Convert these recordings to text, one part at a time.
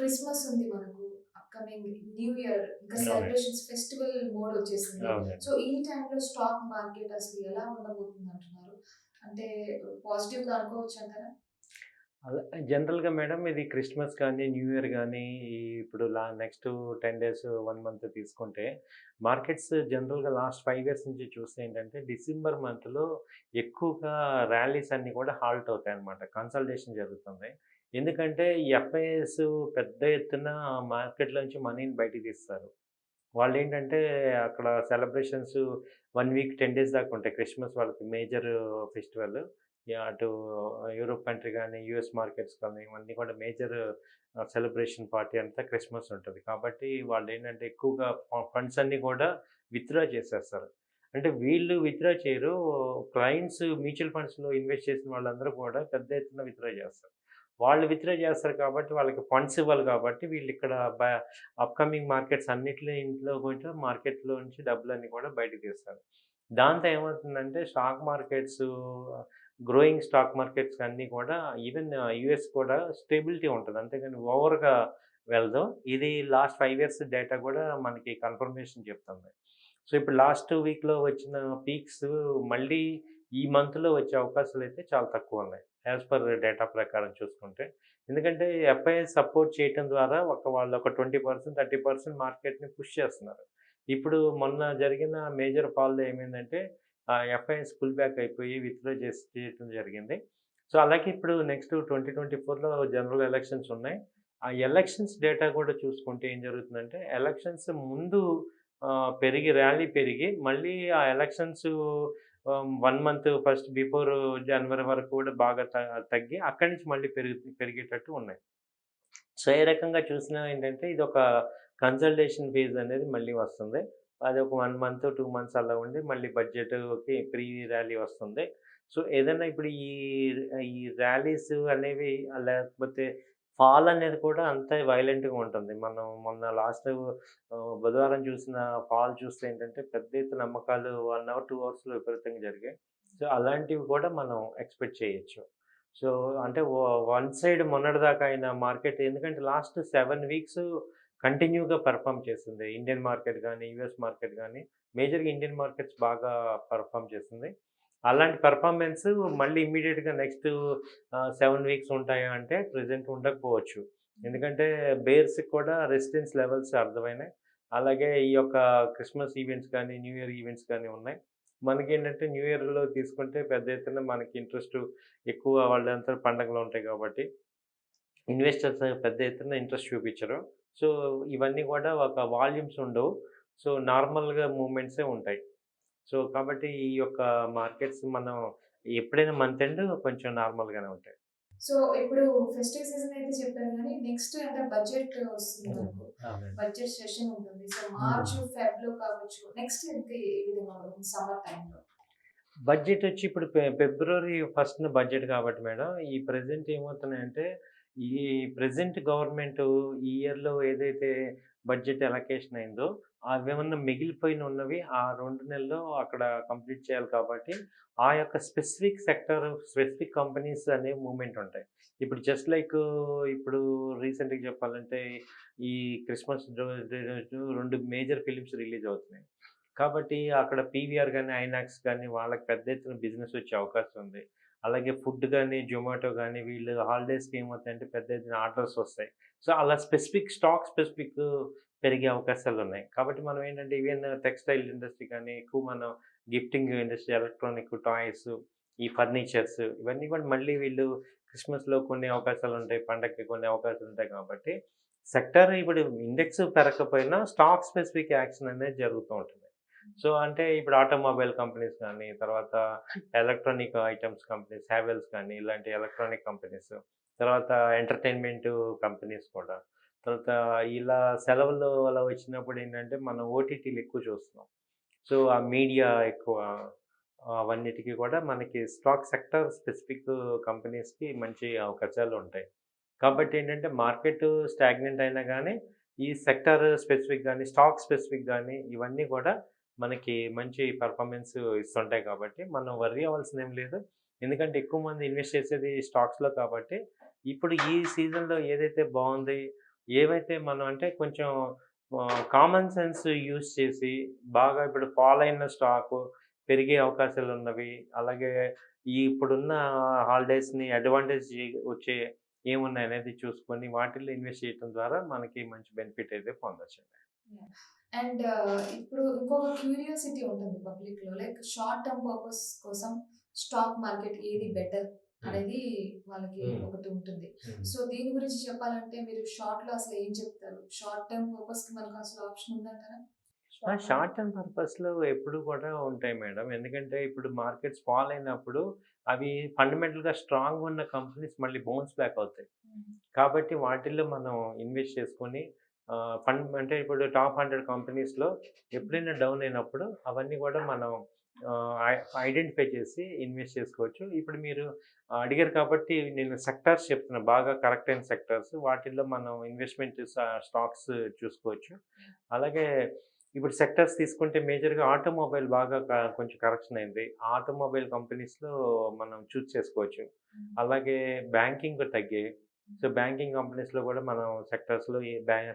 Christmas ఉంది మనకు upcoming new year ఇంకా. సెలబ్రేషన్స్ ఫెస్టివల్ మోడ్ వచ్చేసింది. సో ఈ టైంలో స్టాక్ మార్కెట్ అసలు ఎలా ఉండబోతుంది అంటున్నారు? అంటే పాజిటివ్గా అనుకోవచ్చు అంటారా? అలా జనరల్గా మేడం ఇది క్రిస్మస్ కానీ న్యూ ఇయర్ కానీ ఇప్పుడు లా next ten days one month తీసుకుంటే మార్కెట్స్ జనరల్గా లాస్ట్ ఫైవ్ ఇయర్స్ నుంచి చూస్తే ఏంటంటే డిసెంబర్ మంత్లో ఎక్కువగా ర్యాలీస్ అన్నీ కూడా హాల్ట్ అవుతాయి అన్నమాట కన్సల్టేషన్ జరుగుతుంది. ఎందుకంటే ఈ ఎఫ్ఐఎస్ పెద్ద ఎత్తున మార్కెట్లోంచి మనీని బయటికి తీస్తారు. వాళ్ళు ఏంటంటే అక్కడ celebrations one week ten days దాకా ఉంటాయి. క్రిస్మస్ వాళ్ళకి మేజర్ ఫెస్టివల్. అటు యూరోప్ కంట్రీ కానీ యూఎస్ మార్కెట్స్ కానీ ఇవన్నీ కూడా మేజర్ సెలబ్రేషన్ పార్టీ అంతా క్రిస్మస్ ఉంటుంది. కాబట్టి వాళ్ళు ఏంటంటే ఎక్కువగా ఫండ్స్ అన్నీ కూడా విత్డ్రా చేసేస్తారు. అంటే వీళ్ళు విత్డ్రా చేయరు. క్లయింట్స్ మ్యూచువల్ ఫండ్స్లో ఇన్వెస్ట్ చేసిన వాళ్ళందరూ కూడా పెద్ద ఎత్తున విత్డ్రా చేస్తారు. వాళ్ళు విత్డ్రా చేస్తారు కాబట్టి వాళ్ళకి ఫండ్స్ ఇవ్వాలి కాబట్టి వీళ్ళు ఇక్కడ అప్కమింగ్ మార్కెట్స్ అన్నింటిలో ఇంట్లో కొంచెం మార్కెట్లో నుంచి డబ్బులన్నీ కూడా బయటకు తీస్తారు. దాంతో ఏమవుతుందంటే stock markets growing stock markets అన్నీ కూడా ఈవెన్ యుఎస్ కూడా స్టెబిలిటీ ఉంటుంది. అంతేగాని ఓవర్గా వెళ్దాం. ఇది లాస్ట్ ఫైవ్ ఇయర్స్ డేటా కూడా మనకి కన్ఫర్మేషన్ చెప్తుంది. సో ఇప్పుడు లాస్ట్ వీక్లో వచ్చిన పీక్స్ మళ్ళీ ఈ మంత్లో వచ్చే అవకాశాలు అయితే చాలా తక్కువ ఉన్నాయి. యాజ్ పర్ డేటా ప్రకారం చూసుకుంటే. ఎందుకంటే ఎఫ్ఐఎస్ సపోర్ట్ చేయటం ద్వారా ఒక వాళ్ళు ఒక ట్వంటీ పర్సెంట్ థర్టీ పర్సెంట్ మార్కెట్ని పుష్ చేస్తున్నారు. ఇప్పుడు మొన్న జరిగిన మేజర్ ఫాల్లో ఏమైందంటే ఎఫ్ఐఎస్ పుల్ బ్యాక్ అయిపోయి విత్డ్రా చేసి చేయటం జరిగింది. సో అలాగే ఇప్పుడు నెక్స్ట్ ట్వంటీ ట్వంటీ ఫోర్లో జనరల్ ఎలక్షన్స్ ఉన్నాయి. ఆ ఎలక్షన్స్ డేటా కూడా చూసుకుంటే ఏం జరుగుతుందంటే ఎలక్షన్స్ ముందు పెరిగి ర్యాలీ పెరిగి మళ్ళీ ఆ elections one month first before జనవరి వరకు కూడా బాగా తగ్గి అక్కడి నుంచి మళ్ళీ పెరుగు పెరిగేటట్టు ఉన్నాయి. సో ఏ రకంగా చూసినా ఏంటంటే ఇది ఒక కన్సల్టేషన్ ఫీజ్ అనేది మళ్ళీ వస్తుంది. అది ఒక వన్ మంత్ టూ మంత్స్ అలా ఉండి మళ్ళీ బడ్జెట్కి ప్రీ ర్యాలీ వస్తుంది. సో ఏదైనా ఇప్పుడు ఈ ఈ ర్యాలీస్ అనేవి లేకపోతే ఫాల్ అనేది కూడా అంతే వైలెంట్గా ఉంటుంది. మనం మొన్న లాస్ట్ బుధవారం చూసిన ఫాల్ చూస్తే ఏంటంటే పెద్ద ఎత్తున నమ్మకాలు వన్ అవర్ టూ అవర్స్లో విపరీతంగా జరిగాయి. సో అలాంటివి కూడా మనం ఎక్స్పెక్ట్ చేయొచ్చు. సో అంటే వన్ సైడ్ మొన్నటిదాకా అయిన మార్కెట్ ఎందుకంటే లాస్ట్ సెవెన్ వీక్స్ కంటిన్యూగా పెర్ఫామ్ చేస్తుంది ఇండియన్ మార్కెట్ కానీ యూఎస్ మార్కెట్ కానీ మేజర్గా ఇండియన్ మార్కెట్స్ బాగా పర్ఫామ్ చేస్తుంది అలాంటి పెర్ఫార్మెన్స్ మళ్ళీ ఇమ్మీడియట్గా నెక్స్ట్ సెవెన్ వీక్స్ ఉంటాయా అంటే ప్రజెంట్ ఉండకపోవచ్చు. ఎందుకంటే బేర్స్కి కూడా రెసిడెన్స్ లెవెల్స్ అర్థమైనాయి. అలాగే ఈ యొక్క క్రిస్మస్ ఈవెంట్స్ కానీ న్యూ ఇయర్ ఈవెంట్స్ కానీ ఉన్నాయి. మనకి ఏంటంటే న్యూ ఇయర్లో తీసుకుంటే పెద్ద ఎత్తున మనకి ఇంట్రెస్ట్ ఎక్కువ వాళ్ళంతా పండగలు ఉంటాయి కాబట్టి ఇన్వెస్టర్స్ పెద్ద ఎత్తున ఇంట్రెస్ట్ చూపించరు. సో ఇవన్నీ కూడా ఒక వాల్యూమ్స్ ఉండవు. సో నార్మల్గా మూమెంట్సే ఉంటాయి. సో కాబట్టి ఈ యొక్క మార్కెట్స్ మనం ఎప్పుడైనా మంత్ ఎండ్ కొంచెం నార్మల్గానే ఉంటాయి. సో ఇప్పుడు ఫెస్టివ్ సీజన్ అయితే చెప్పారు కానీ నెక్స్ట్ అంటే బడ్జెట్ వస్తుంది మనకు. బడ్జెట్ సెషన్ ఉంటుంది. సో మార్చ్ ఫెబ్లో కావచ్చు నెక్స్ట్ ఇంకా ఏ విధంగా సమ్మర్ టైంలో బడ్జెట్ వచ్చి ఇప్పుడు ఫిబ్రవరి ఫస్ట్ బడ్జెట్ కాబట్టి మేడం ఈ ప్రెసెంట్ ఏమవుతున్నాయంటే ఈ ప్రెసెంట్ గవర్నమెంట్ ఈ ఇయర్లో ఏదైతే బడ్జెట్ ఎలకేషన్ అయిందో అవి మిగిలిపోయిన ఉన్నవి ఆ రెండు నెలల్లో అక్కడ కంప్లీట్ చేయాలి కాబట్టి ఆ యొక్క స్పెసిఫిక్ సెక్టర్ స్పెసిఫిక్ కంపెనీస్ అనే మూమెంట్ ఉంటాయి. ఇప్పుడు జస్ట్ లైక్ ఇప్పుడు రీసెంట్గా చెప్పాలంటే ఈ క్రిస్మస్ రెండు మేజర్ ఫిలిమ్స్ రిలీజ్ అవుతున్నాయి. కాబట్టి అక్కడ పీవీఆర్ కానీ ఐనాక్స్ కానీ వాళ్ళకి పెద్ద ఎత్తున బిజినెస్ వచ్చే అవకాశం ఉంది. అలాగే ఫుడ్ కానీ జొమాటో కానీ వీళ్ళు హాలిడేస్కి ఏమవుతాయంటే పెద్ద ఎత్తున ఆర్డర్స్ వస్తాయి. సో అలా స్పెసిఫిక్ స్టాక్ స్పెసిఫిక్ పెరిగే అవకాశాలు ఉన్నాయి కాబట్టి మనం ఏంటంటే ఈవెన్ టెక్స్టైల్ ఇండస్ట్రీ కానీ ఎక్కువ మనం గిఫ్టింగ్ ఇండస్ట్రీ ఎలక్ట్రానిక్ టాయ్స్ ఈ ఫర్నిచర్స్ ఇవన్నీ కూడా మళ్ళీ వీళ్ళు క్రిస్మస్లో కొన్ని అవకాశాలు ఉంటాయి పండగకి కొన్ని అవకాశాలు ఉంటాయి కాబట్టి సెక్టర్ ఇప్పుడు ఇండెక్స్ పెరగకపోయినా స్టాక్ స్పెసిఫిక్ యాక్షన్ అనేది జరుగుతూ ఉంటుంది. సో అంటే ఇప్పుడు ఆటోమొబైల్ కంపెనీస్ కానీ తర్వాత ఎలక్ట్రానిక్ ఐటమ్స్ కంపెనీస్ హ్యావెల్స్ కానీ ఇలాంటి ఎలక్ట్రానిక్ కంపెనీస్ తర్వాత ఎంటర్టైన్మెంట్ కంపెనీస్ కూడా తర్వాత ఇలా సెలవులు అలా వచ్చినప్పుడు ఏంటంటే మనం ఓటీటీలు ఎక్కువ చూస్తున్నాం. సో ఆ మీడియా ఎక్కువ అవన్నిటికీ కూడా మనకి స్టాక్ సెక్టర్ స్పెసిఫిక్ కంపెనీస్కి మంచి అవకాశాలు ఉంటాయి. కాబట్టి ఏంటంటే మార్కెట్ స్టాగ్నెంట్ అయినా కానీ ఈ సెక్టర్ స్పెసిఫిక్ కానీ స్టాక్ స్పెసిఫిక్ కానీ ఇవన్నీ కూడా మనకి మంచి పర్ఫార్మెన్స్ ఇస్తుంటాయి కాబట్టి మనం వర్రీ అవ్వాల్సిన ఏం లేదు. ఎందుకంటే ఎక్కువ మంది ఇన్వెస్ట్ చేసేది స్టాక్స్లో కాబట్టి ఇప్పుడు ఈ సీజన్లో ఏదైతే బాగుంది ఏవైతే మనం అంటే కొంచెం కామన్ సెన్స్ యూస్ చేసి బాగా ఇప్పుడు ఫాల్ అయిన స్టాకు పెరిగే అవకాశాలు ఉన్నవి అలాగే ఈ ఇప్పుడున్న హాలిడేస్ని అడ్వాంటేజ్ వచ్చే ఏమున్నాయి అనేది చూసుకొని వాటిల్లో ఇన్వెస్ట్ చేయడం ద్వారా మనకి మంచి బెనిఫిట్ అయితే పొందొచ్చు అండ్ ఇప్పుడు ఇంకొక క్యూరియాసిటీ ఉంటుంది పబ్లిక్లో లైక్ షార్ట్ టర్మ్ పర్పస్ కోసం స్టాక్ మార్కెట్ ఏది బెటర్ అనేది వాళ్ళకి. ఒకటి ఉంటుంది. సో దీని గురించి చెప్పాలంటే మీరు షార్ట్లో అసలు ఏం చెప్తారు? షార్ట్ టర్మ్ పర్పస్కి మనకు అసలు ఆప్షన్ ఉందంటారా? షార్ట్ టర్మ్ పర్పస్లో ఎప్పుడు కూడా ఉంటాయి మేడం. ఎందుకంటే ఇప్పుడు మార్కెట్స్ ఫాల్ అయినప్పుడు అవి ఫండమెంటల్గా స్ట్రాంగ్ ఉన్న కంపెనీస్ మళ్ళీ బౌన్స్ బ్యాక్ అవుతాయి. కాబట్టి వాటిల్లో మనం ఇన్వెస్ట్ చేసుకొని ఫండ్ అంటే ఇప్పుడు టాప్ హండ్రెడ్ కంపెనీస్లో ఎప్పుడైనా డౌన్ అయినప్పుడు అవన్నీ కూడా మనం ఐడెంటిఫై చేసి ఇన్వెస్ట్ చేసుకోవచ్చు. ఇప్పుడు మీరు అడిగారు కాబట్టి నేను సెక్టార్స్ చెప్తున్నా బాగా కరెక్ట్ అయిన సెక్టార్స్. వాటిల్లో మనం ఇన్వెస్ట్మెంట్ స్టాక్స్ చూసుకోవచ్చు. అలాగే ఇప్పుడు సెక్టర్స్ తీసుకుంటే మేజర్గా ఆటోమొబైల్ బాగా కొంచెం కరెక్షన్ అయింది. ఆటోమొబైల్ కంపెనీస్లో మనం చూస్ చేసుకోవచ్చు. అలాగే బ్యాంకింగ్ తగ్గాయి సో బ్యాంకింగ్ కంపెనీస్లో కూడా మనం సెక్టర్స్లో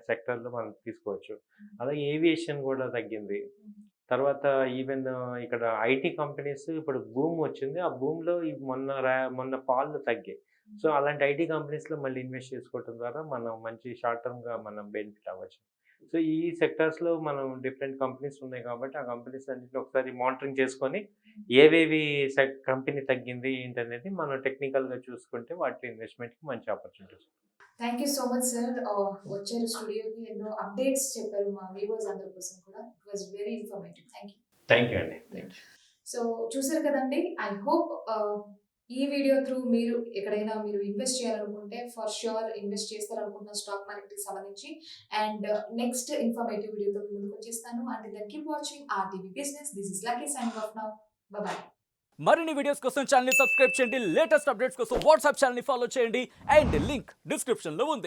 సెక్టర్లో మనం తీసుకోవచ్చు. అలాగే ఏవియేషన్ కూడా తగ్గింది. తర్వాత ఈవెన్ ఇక్కడ ఐటీ కంపెనీస్ ఇప్పుడు భూమ్ వచ్చింది. ఆ భూమిలో మొన్న మొన్న పాలు తగ్గాయి. సో అలాంటి ఐటీ కంపెనీస్లో మళ్ళీ ఇన్వెస్ట్ చేసుకోవడం ద్వారా మనం మంచి షార్ట్ టర్మ్గా మనం బెనిఫిట్ అవ్వచ్చు. సో ఈ సెక్టార్స్లో మనం డిఫరెంట్ కంపెనీస్ ఉన్నాయి కాబట్టి ఆ కంపెనీస్ అన్నింటిలో ఒకసారి మానిటరింగ్ చేసుకొని ఏవేవి కంపెనీ తగ్గింది ఏంటనేది మనం టెక్నికల్గా చూసుకుంటే వాటి ఇన్వెస్ట్మెంట్కి మంచి opportunities thank you so much sir. వచ్చారు స్టూడియోకి ఎన్నో అప్డేట్స్ చెప్పారు మా వ్యూవర్స్ అందరి కోసం కూడా. It was very informative thank you thank you అండి. సో చూసారు కదండి? ఐ హోప్ ఈ వీడియో త్రూ మీరు ఎక్కడైనా మీరు ఇన్వెస్ట్ చేయాలనుకుంటే ఫర్ ష్యూర్ ఇన్వెస్ట్ చేస్తారనుకుంటున్న స్టాక్ మార్కెట్కి సంబంధించి. అండ్ నెక్స్ట్ ఇన్ఫర్మేటివ్ వీడియోతో మీ ముందుకు వచ్చేస్తాను. And then keep watching RTV business this is Lucky sign off now bye మరిన్ని వీడియోస్ కోసం ఛానల్ సబ్స్క్రైబ్ చేయండి. లేటెస్ట్ అప్డేట్స్ కోసం వాట్సాప్ ఛానల్ ఫాలో చేయండి. అండ్ లింక్ డిస్క్రిప్షన్లో ఉంది.